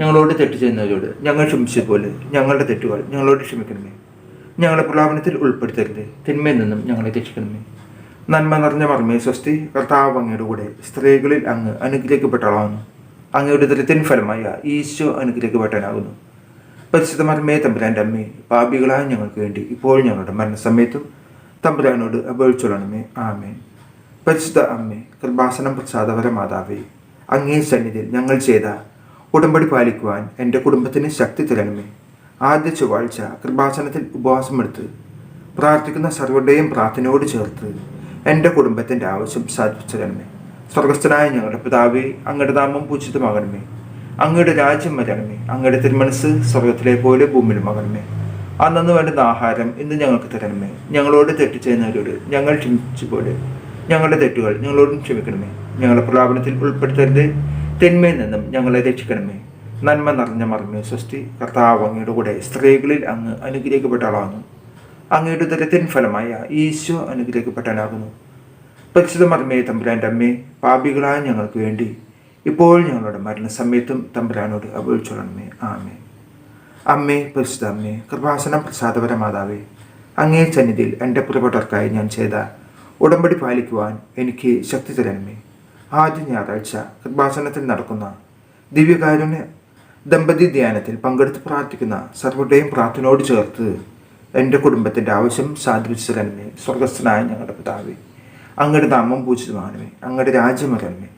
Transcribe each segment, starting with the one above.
ഞങ്ങളോട് തെറ്റ് ചെയ്യുന്നവരോട് ഞങ്ങൾ ക്ഷമിച്ചതുപോലെ ഞങ്ങളുടെ തെറ്റുകൾ ഞങ്ങളോട് ക്ഷമിക്കണമേ. ഞങ്ങളുടെ പ്രലാപനത്തിൽ ഉൾപ്പെടുത്തരുത്. തിന്മയിൽ നിന്നും ഞങ്ങളെ രക്ഷിക്കണമേ. നന്മ നിറഞ്ഞ മർമ്മേ സ്വസ്തി കർത്താവ് അങ്ങയുടെ കൂടെ സ്ത്രീകളിൽ അങ്ങ് അനുഗ്രഹിക്കപ്പെട്ടളാകുന്നു അങ്ങയുടെ ദൃത്തിൻ ഫലമായ ഈശോ അനുഗ്രഹിക്കപ്പെട്ടനാകുന്നു പരിശുദ്ധ മർമ്മേ തമ്പുരാന്റെ അമ്മേ പാപികളായ ഞങ്ങൾക്ക് വേണ്ടി ഇപ്പോൾ ഞങ്ങളുടെ മരണസമയത്തും തമ്പുരാനോട് അപേക്ഷിച്ചോളണമേ. ആമേൻ. പരിശുദ്ധ അമ്മേ കൃപാസനം പ്രസാദപര മാതാവേ അങ്ങേ സന്നിധിയിൽ ഞങ്ങൾ ചെയ്ത ഉടമ്പടി പാലിക്കുവാൻ എന്റെ കുടുംബത്തിന് ശക്തി തരണമേ. ആദ്യ ചൊവ്വാഴ്ച കൃപാസനത്തിൽ ഉപവാസമെടുത്ത് പ്രാർത്ഥിക്കുന്ന സർവരുടെയും പ്രാർത്ഥനയോട് ചേർത്ത് എന്റെ കുടുംബത്തിന്റെ ആവശ്യം സാധിച്ചു തരണമേ സ്വർഗസ്ഥനായ ഞങ്ങളുടെ പിതാവേ അങ്ങയുടെ നാമം പൂജിതമാകണമേ. അങ്ങയുടെ രാജ്യം വരണമേ. അങ്ങയുടെ തിരുമനസ് സ്വർഗത്തിലെ പോലെ ഭൂമിയിലും ഭൂമിയിലുമാകണമേ അന്നു വേണ്ടുന്ന ആഹാരം ഇന്ന് ഞങ്ങൾക്ക് തരണമേ. ഞങ്ങളോട് തെറ്റ് ചെയ്യുന്നവരോട് ഞങ്ങൾ ക്ഷമിച്ചു പോലെ ഞങ്ങളുടെ തെറ്റുകൾ ഞങ്ങളോടും ക്ഷമിക്കണമേ. ഞങ്ങളുടെ പ്രലാപനത്തിൽ ഉൾപ്പെടുത്തരുത്. തിന്മയിൽ നിന്നും ഞങ്ങളെ രക്ഷിക്കണമേ. നന്മ നിറഞ്ഞ മറിമേ സ്വസ്തി കർത്താവ് അങ്ങയുടെ കൂടെ സ്ത്രീകളിൽ അങ്ങ് അനുഗ്രഹിക്കപ്പെട്ട ആളാകുന്നു അങ്ങയുടെ ദരത്തിൻ ഫലമായ ഈശോ അനുഗ്രഹിക്കപ്പെട്ടാനാകുന്നു പരിശുദ്ധ മറിമയെ തമ്പുരാന്റെ അമ്മേ പാപികളായ ഞങ്ങൾക്ക് വേണ്ടി ഇപ്പോൾ ഞങ്ങളുടെ മരണസമയത്തും തമ്പുരാനോട് അപേക്ഷിച്ചോളണമേ. ആമേ അമ്മേ പരിശുദ്ധ അമ്മേ കൃപാസനം പ്രസാദപര മാതാവേ അങ്ങേ സന്നിധിയിൽ എന്റെ പ്രിയപ്പെട്ടവർക്കായി ഞാൻ ചെയ്ത ഉടമ്പടി പാലിക്കുവാൻ എനിക്ക് ശക്തി തരണമേ. ആദ്യ ഞായറാഴ്ച കൃപാസനത്തിൽ നടക്കുന്ന ദിവ്യകാരുണ്യ ദമ്പതി ധ്യാനത്തിൽ പങ്കെടുത്ത് പ്രാർത്ഥിക്കുന്ന സർവരുടെയും പ്രാർത്ഥനയോട് ചേർത്ത് എന്റെ കുടുംബത്തിന്റെ ആവശ്യം സാധിപ്പിച്ചു തരണമേ സ്വർഗസ്ഥനായ ഞങ്ങളുടെ പിതാവേ അങ്ങയുടെ നാമം പൂജിതമാകണമേ അങ്ങയുടെ രാജ്യം വരണമേ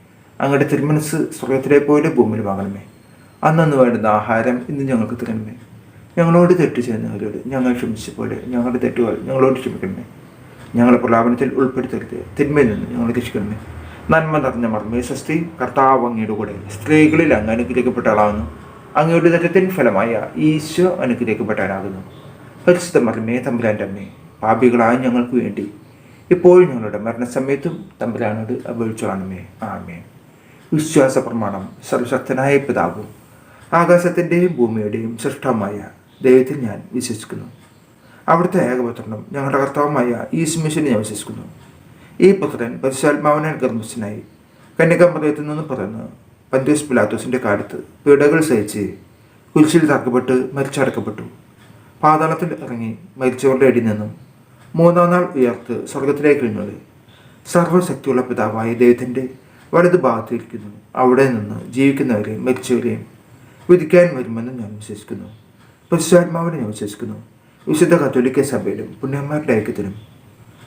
അങ്ങയുടെ തിരുമനസ് സ്വർഗത്തിലെ പോലെ ഭൂമിയിലുമാകണമേ അന്നു വേണ്ടുന്ന ആഹാരം ഇന്ന് ഞങ്ങൾക്ക് തരണമേ. ഞങ്ങളോട് തെറ്റ് ചെയ്യുന്നവരോട് ഞങ്ങൾ ക്ഷമിച്ച പോലെ ഞങ്ങളുടെ തെറ്റുകൾ ഞങ്ങളോട് ക്ഷമിക്കണമേ. ഞങ്ങളെ പ്രലാപനത്തിൽ ഉൾപ്പെടുത്തരുത്. തിന്മയിൽ നിന്ന് ഞങ്ങൾ രക്ഷിക്കണമേ. നന്മ നിറഞ്ഞ മർമ്മേ സ്വസ്തി കർത്താവ് അങ്ങയുടെ കൂടെ. സ്ത്രീകളിൽ അങ്ങ് അനുഗ്രഹിക്കപ്പെട്ട ആളാകുന്നു അങ്ങയുടെ ദരത്തിൻ ഫലമായ ഈശോ അനുഗ്രഹിക്കപ്പെട്ടവനാകുന്നു. പരിശുദ്ധ മർമ്മേ തമ്പുരാന്റെ അമ്മേ പാപികളായ ഞങ്ങൾക്ക് വേണ്ടി. ഇപ്പോൾ ഞങ്ങളുടെ മരണസമയത്തും തമ്പുരാനോട് അപേക്ഷിച്ചോളണമേ. ആമേ വിശ്വാസ പ്രമാണം സർവശക്തനായ പിതാവും ആകാശത്തിന്റെയും ഭൂമിയുടെയും സൃഷ്ടമായ ദൈവത്തിൽ ഞാൻ വിശ്വസിക്കുന്നു. അവിടുത്തെ ഏകപുത്രനും ഞങ്ങളുടെ കർത്താവുമായ ഈ സുമേഷിനെ ഞാൻ വിശ്വസിക്കുന്നു. ഈ പുത്രൻ പരിശാത്മാവനാൽ ഗർഭസ്ഥനായി കന്യകമൃഗത്തിൽ നിന്ന് പിറന്ന് പന്തീസ് പിലാത്തോസിന്റെ കാലത്ത് പീഡകൾ സഹിച്ച് കുരിശിൽ തറക്കപ്പെട്ട് മരിച്ചടക്കപ്പെട്ടു പാതാളത്തിൽ ഇറങ്ങി മരിച്ചവരുടെ ഇടി നിന്നും മൂന്നാം നാൾ ഉയർത്ത് സ്വർഗത്തിലേക്ക് എഴുന്നള്ളി സർവശക്തിയുള്ള പിതാവായ ദൈവത്തിന്റെ വലതു ഭാഗത്തിരിക്കുന്നു അവിടെ നിന്ന് ജീവിക്കുന്നവരെയും മരിച്ചവരെയും വിധിക്കാൻ വരുമെന്ന് ഞാൻ വിശ്വസിക്കുന്നു. പരിശുദ്ധാത്മാവിനെ ഞാൻ വിശ്വസിക്കുന്നു. വിശുദ്ധ കത്തോലിക്ക സഭയിലും പുണ്യന്മാരുടെ ഐക്യത്തിലും